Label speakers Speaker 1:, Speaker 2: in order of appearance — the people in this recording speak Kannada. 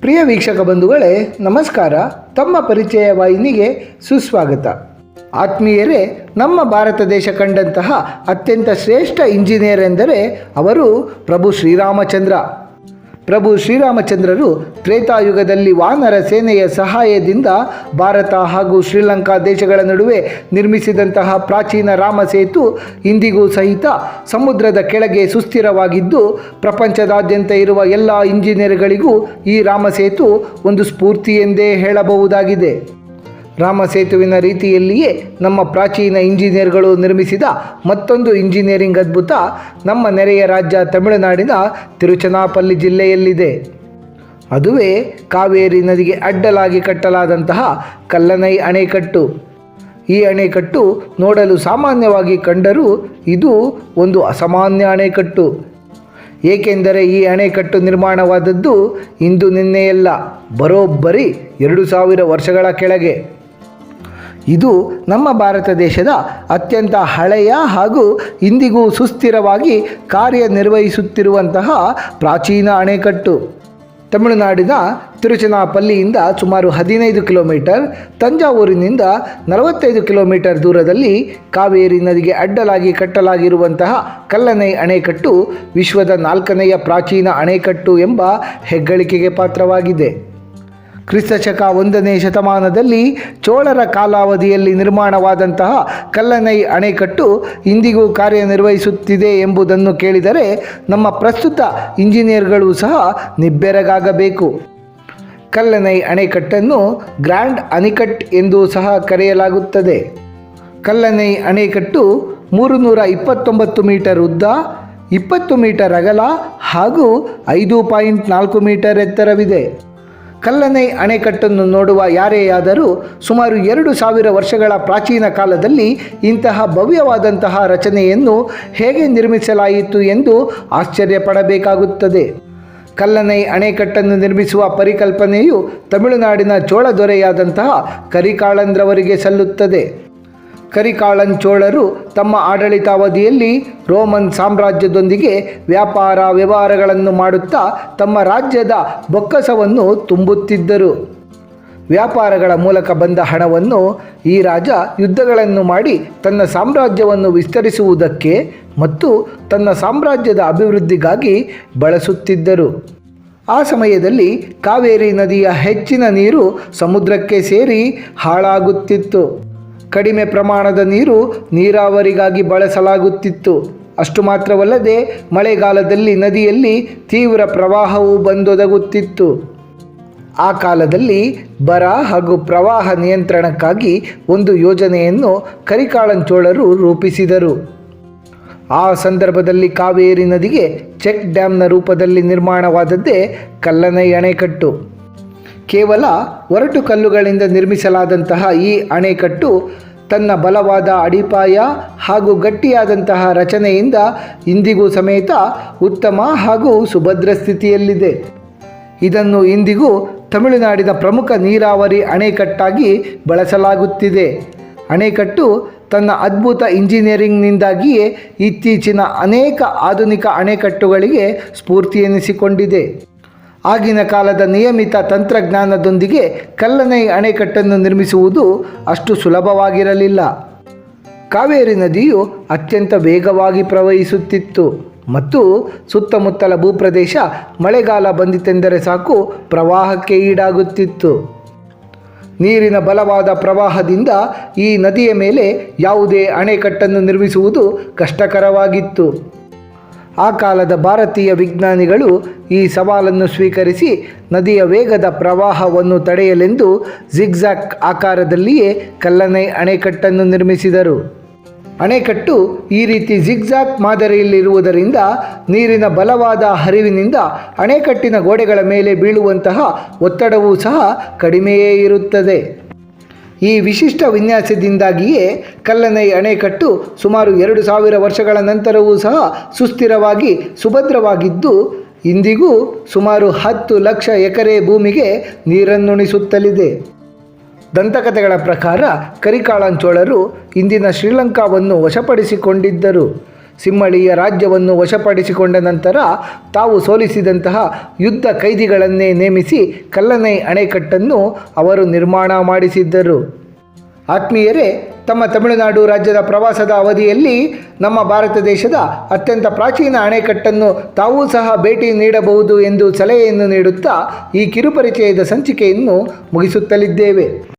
Speaker 1: ಪ್ರಿಯ ವೀಕ್ಷಕ ಬಂಧುಗಳೇ, ನಮಸ್ಕಾರ. ತಮ್ಮ ಪರಿಚಯ ವಾಹಿನಿಗೆ ಸುಸ್ವಾಗತ. ಆತ್ಮೀಯರೇ, ನಮ್ಮ ಭಾರತ ದೇಶ ಕಂಡಂತಹ ಅತ್ಯಂತ ಶ್ರೇಷ್ಠ ಇಂಜಿನಿಯರ್ ಎಂದರೆ ಅವರು ಪ್ರಭು ಶ್ರೀರಾಮಚಂದ್ರ. ಪ್ರಭು ಶ್ರೀರಾಮಚಂದ್ರರು ತ್ರೇತಾಯುಗದಲ್ಲಿ ವಾನರ ಸೇನೆಯ ಸಹಾಯದಿಂದ ಭಾರತ ಹಾಗೂ ಶ್ರೀಲಂಕಾ ದೇಶಗಳ ನಡುವೆ ನಿರ್ಮಿಸಿದಂತಹ ಪ್ರಾಚೀನ ರಾಮ ಸೇತು ಇಂದಿಗೂ ಸಹಿತ ಸಮುದ್ರದ ಕೆಳಗೆ ಸುಸ್ಥಿರವಾಗಿದ್ದು, ಪ್ರಪಂಚದಾದ್ಯಂತ ಇರುವ ಎಲ್ಲ ಇಂಜಿನಿಯರ್ಗಳಿಗೂ ಈ ರಾಮ ಸೇತು ಒಂದು ಸ್ಫೂರ್ತಿ ಎಂದೇ ಹೇಳಬಹುದಾಗಿದೆ. ರಾಮ ಸೇತುವಿನ ರೀತಿಯಲ್ಲಿಯೇ ನಮ್ಮ ಪ್ರಾಚೀನ ಇಂಜಿನಿಯರ್ಗಳು ನಿರ್ಮಿಸಿದ ಮತ್ತೊಂದು ಇಂಜಿನಿಯರಿಂಗ್ ಅದ್ಭುತ ನಮ್ಮ ನೆರೆಯ ರಾಜ್ಯ ತಮಿಳುನಾಡಿನ ತಿರುಚನಾಪಲ್ಲಿ ಜಿಲ್ಲೆಯಲ್ಲಿದೆ. ಅದುವೇ ಕಾವೇರಿ ನದಿಗೆ ಅಡ್ಡಲಾಗಿ ಕಟ್ಟಲಾದಂತಹ ಕಲ್ಲನೈ ಅಣೆಕಟ್ಟು. ಈ ಅಣೆಕಟ್ಟು ನೋಡಲು ಸಾಮಾನ್ಯವಾಗಿ ಕಂಡರೂ ಇದು ಒಂದು ಅಸಾಮಾನ್ಯ ಅಣೆಕಟ್ಟು. ಏಕೆಂದರೆ ಈ ಅಣೆಕಟ್ಟು ನಿರ್ಮಾಣವಾದದ್ದು ಇಂದು ನಿನ್ನೆಯಲ್ಲ, ಬರೋಬ್ಬರಿ ಎರಡು ಸಾವಿರ ವರ್ಷಗಳ ಕೆಳಗೆ. ಇದು ನಮ್ಮ ಭಾರತ ದೇಶದ ಅತ್ಯಂತ ಹಳೆಯ ಹಾಗೂ ಇಂದಿಗೂ ಸುಸ್ಥಿರವಾಗಿ ಕಾರ್ಯನಿರ್ವಹಿಸುತ್ತಿರುವಂತಹ ಪ್ರಾಚೀನ ಅಣೆಕಟ್ಟು. ತಮಿಳುನಾಡಿನ ತಿರುಚನಾಪಲ್ಲಿಯಿಂದ ಸುಮಾರು ಹದಿನೈದು ಕಿಲೋಮೀಟರ್, ತಂಜಾವೂರಿನಿಂದ ನಲವತ್ತೈದು ಕಿಲೋಮೀಟರ್ ದೂರದಲ್ಲಿ ಕಾವೇರಿ ನದಿಗೆ ಅಡ್ಡಲಾಗಿ ಕಟ್ಟಲಾಗಿರುವಂತಹ ಕಲ್ಲನೈ ಅಣೆಕಟ್ಟು ವಿಶ್ವದ ನಾಲ್ಕನೆಯ ಪ್ರಾಚೀನ ಅಣೆಕಟ್ಟು ಎಂಬ ಹೆಗ್ಗಳಿಕೆಗೆ ಪಾತ್ರವಾಗಿದೆ. ಕ್ರಿಸ್ತಶಕ ಒಂದನೇ ಶತಮಾನದಲ್ಲಿ ಚೋಳರ ಕಾಲಾವಧಿಯಲ್ಲಿ ನಿರ್ಮಾಣವಾದಂತಹ ಕಲ್ಲನೈ ಅಣೆಕಟ್ಟು ಇಂದಿಗೂ ಕಾರ್ಯನಿರ್ವಹಿಸುತ್ತಿದೆ ಎಂಬುದನ್ನು ಕೇಳಿದರೆ ನಮ್ಮ ಪ್ರಸ್ತುತ ಇಂಜಿನಿಯರ್ಗಳು ಸಹ ನಿಬ್ಬೆರಗಾಗಬೇಕು. ಕಲ್ಲನೈ ಅಣೆಕಟ್ಟನ್ನು ಗ್ರ್ಯಾಂಡ್ ಅನಿಕಟ್ ಎಂದು ಸಹ ಕರೆಯಲಾಗುತ್ತದೆ. ಕಲ್ಲನೈ ಅಣೆಕಟ್ಟು ಮೂರು ನೂರ ಇಪ್ಪತ್ತೊಂಬತ್ತು ಮೀಟರ್ ಉದ್ದ, ಇಪ್ಪತ್ತು ಮೀಟರ್ ಅಗಲ ಹಾಗೂ ಐದು ಪಾಯಿಂಟ್ ನಾಲ್ಕು ಮೀಟರ್ ಎತ್ತರವಿದೆ. ಕಲ್ಲನೈ ಅಣೆಕಟ್ಟನ್ನು ನೋಡುವ ಯಾರೇ ಆದರೂ ಸುಮಾರು ಎರಡು ಸಾವಿರ ವರ್ಷಗಳ ಪ್ರಾಚೀನ ಕಾಲದಲ್ಲಿ ಇಂತಹ ಭವ್ಯವಾದಂತಹ ರಚನೆಯನ್ನು ಹೇಗೆ ನಿರ್ಮಿಸಲಾಯಿತು ಎಂದು ಆಶ್ಚರ್ಯಪಡಬೇಕಾಗುತ್ತದೆ. ಕಲ್ಲನೈ ಅಣೆಕಟ್ಟನ್ನು ನಿರ್ಮಿಸುವ ಪರಿಕಲ್ಪನೆಯು ತಮಿಳುನಾಡಿನ ಚೋಳ ದೊರೆಯಾದಂತಹ ಕರಿಕಾಳಂದ್ರವರಿಗೆ ಸಲ್ಲುತ್ತದೆ. ಕರಿಕಾಳನ್ ಚೋಳರು ತಮ್ಮ ಆಡಳಿತಾವಧಿಯಲ್ಲಿ ರೋಮನ್ ಸಾಮ್ರಾಜ್ಯದೊಂದಿಗೆ ವ್ಯಾಪಾರ ವ್ಯವಹಾರಗಳನ್ನು ಮಾಡುತ್ತಾ ತಮ್ಮ ರಾಜ್ಯದ ಬೊಕ್ಕಸವನ್ನು ತುಂಬುತ್ತಿದ್ದರು. ವ್ಯಾಪಾರಗಳ ಮೂಲಕ ಬಂದ ಹಣವನ್ನು ಈ ರಾಜ ಯುದ್ಧಗಳನ್ನು ಮಾಡಿ ತನ್ನ ಸಾಮ್ರಾಜ್ಯವನ್ನು ವಿಸ್ತರಿಸುವುದಕ್ಕೆ ಮತ್ತು ತನ್ನ ಸಾಮ್ರಾಜ್ಯದ ಅಭಿವೃದ್ಧಿಗಾಗಿ ಬಳಸುತ್ತಿದ್ದರು. ಆ ಸಮಯದಲ್ಲಿ ಕಾವೇರಿ ನದಿಯ ಹೆಚ್ಚಿನ ನೀರು ಸಮುದ್ರಕ್ಕೆ ಸೇರಿ ಹಾಳಾಗುತ್ತಿತ್ತು. ಕಡಿಮೆ ಪ್ರಮಾಣದ ನೀರು ನೀರಾವರಿಗಾಗಿ ಬಳಸಲಾಗುತ್ತಿತ್ತು. ಅಷ್ಟು ಮಾತ್ರವಲ್ಲದೆ, ಮಳೆಗಾಲದಲ್ಲಿ ನದಿಯಲ್ಲಿ ತೀವ್ರ ಪ್ರವಾಹವು ಬಂದೊದಗುತ್ತಿತ್ತು. ಆ ಕಾಲದಲ್ಲಿ ಬರ ಹಾಗೂ ಪ್ರವಾಹ ನಿಯಂತ್ರಣಕ್ಕಾಗಿ ಒಂದು ಯೋಜನೆಯನ್ನು ಕರಿಕಾಳಂಚೋಳರು ರೂಪಿಸಿದರು. ಆ ಸಂದರ್ಭದಲ್ಲಿ ಕಾವೇರಿ ನದಿಗೆ ಚೆಕ್ ಡ್ಯಾಮ್ನ ರೂಪದಲ್ಲಿ ನಿರ್ಮಾಣವಾದದ್ದೇ ಕಲ್ಲನೈ ಅಣೆಕಟ್ಟು. ಕೇವಲ ಒರಟು ಕಲ್ಲುಗಳಿಂದ ನಿರ್ಮಿಸಲಾದಂತಹ ಈ ಅಣೆಕಟ್ಟು ತನ್ನ ಬಲವಾದ ಅಡಿಪಾಯ ಹಾಗೂ ಗಟ್ಟಿಯಾದಂತಹ ರಚನೆಯಿಂದ ಇಂದಿಗೂ ಸಮೇತ ಉತ್ತಮ ಹಾಗೂ ಸುಭದ್ರ ಸ್ಥಿತಿಯಲ್ಲಿದೆ. ಇದನ್ನು ಇಂದಿಗೂ ತಮಿಳುನಾಡಿನ ಪ್ರಮುಖ ನೀರಾವರಿ ಅಣೆಕಟ್ಟಾಗಿ ಬಳಸಲಾಗುತ್ತಿದೆ. ಅಣೆಕಟ್ಟು ತನ್ನ ಅದ್ಭುತ ಇಂಜಿನಿಯರಿಂಗ್ನಿಂದಾಗಿಯೇ ಇತ್ತೀಚಿನ ಅನೇಕ ಆಧುನಿಕ ಅಣೆಕಟ್ಟುಗಳಿಗೆ ಸ್ಫೂರ್ತಿ ಎನಿಸಿಕೊಂಡಿದೆ. ಆಗಿನ ಕಾಲದ ನಿಯಮಿತ ತಂತ್ರಜ್ಞಾನದೊಂದಿಗೆ ಕಲ್ಲನೈ ಅಣೆಕಟ್ಟನ್ನು ನಿರ್ಮಿಸುವುದು ಅಷ್ಟು ಸುಲಭವಾಗಿರಲಿಲ್ಲ. ಕಾವೇರಿ ನದಿಯು ಅತ್ಯಂತ ವೇಗವಾಗಿ ಪ್ರವಹಿಸುತ್ತಿತ್ತು ಮತ್ತು ಸುತ್ತಮುತ್ತಲ ಭೂಪ್ರದೇಶ ಮಳೆಗಾಲ ಬಂದಿತೆಂದರೆ ಸಾಕು ಪ್ರವಾಹಕ್ಕೆ ಈಡಾಗುತ್ತಿತ್ತು. ನೀರಿನ ಬಲವಾದ ಪ್ರವಾಹದಿಂದ ಈ ನದಿಯ ಮೇಲೆ ಯಾವುದೇ ಅಣೆಕಟ್ಟನ್ನು ನಿರ್ಮಿಸುವುದು ಕಷ್ಟಕರವಾಗಿತ್ತು. ಆ ಕಾಲದ ಭಾರತೀಯ ವಿಜ್ಞಾನಿಗಳು ಈ ಸವಾಲನ್ನು ಸ್ವೀಕರಿಸಿ ನದಿಯ ವೇಗದ ಪ್ರವಾಹವನ್ನು ತಡೆಯಲೆಂದು ಜಿಗ್ಜಾಕ್ ಆಕಾರದಲ್ಲಿಯೇ ಕಲ್ಲನೆ ಅಣೆಕಟ್ಟನ್ನು ನಿರ್ಮಿಸಿದರು. ಅಣೆಕಟ್ಟು ಈ ರೀತಿ ಜಿಗ್ಜಾಕ್ ಮಾದರಿಯಲ್ಲಿರುವುದರಿಂದ ನೀರಿನ ಬಲವಾದ ಹರಿವಿನಿಂದ ಅಣೆಕಟ್ಟಿನ ಗೋಡೆಗಳ ಮೇಲೆ ಬೀಳುವಂತಹ ಒತ್ತಡವೂ ಸಹ ಕಡಿಮೆಯೇ ಇರುತ್ತದೆ. ಈ ವಿಶಿಷ್ಟ ವಿನ್ಯಾಸದಿಂದಾಗಿಯೇ ಕಲ್ಲನೈ ಅಣೆಕಟ್ಟು ಸುಮಾರು ಎರಡು ಸಾವಿರ ವರ್ಷಗಳ ನಂತರವೂ ಸಹ ಸುಸ್ಥಿರವಾಗಿ, ಸುಭದ್ರವಾಗಿದ್ದು, ಇಂದಿಗೂ ಸುಮಾರು ಹತ್ತು ಲಕ್ಷ ಎಕರೆ ಭೂಮಿಗೆ ನೀರನ್ನುಣಿಸುತ್ತಲಿದೆ. ದಂತಕಥೆಗಳ ಪ್ರಕಾರ ಕರಿಕಾಳಂಚೋಳರು ಇಂದಿನ ಶ್ರೀಲಂಕಾವನ್ನು ವಶಪಡಿಸಿಕೊಂಡಿದ್ದರು. ಸಿಮ್ಮಳಿಯ ರಾಜ್ಯವನ್ನು ವಶಪಡಿಸಿಕೊಂಡ ನಂತರ ತಾವು ಸೋಲಿಸಿದಂತಹ ಯುದ್ಧ ಕೈದಿಗಳನ್ನೇ ನೇಮಿಸಿ ಕಲ್ಲನೈ ಅಣೆಕಟ್ಟನ್ನು ಅವರು ನಿರ್ಮಾಣ ಮಾಡಿಸಿದ್ದರು. ಆತ್ಮೀಯರೇ, ತಮ್ಮ ತಮಿಳುನಾಡು ರಾಜ್ಯದ ಪ್ರವಾಸದ ಅವಧಿಯಲ್ಲಿ ನಮ್ಮ ಭಾರತ ದೇಶದ ಅತ್ಯಂತ ಪ್ರಾಚೀನ ಅಣೆಕಟ್ಟನ್ನು ತಾವೂ ಸಹ ಭೇಟಿ ನೀಡಬಹುದು ಎಂದು ಸಲಹೆಯನ್ನು ನೀಡುತ್ತಾ ಈ ಕಿರುಪರಿಚಯದ ಸಂಚಿಕೆಯನ್ನು ಮುಗಿಸುತ್ತಲಿದ್ದೇವೆ.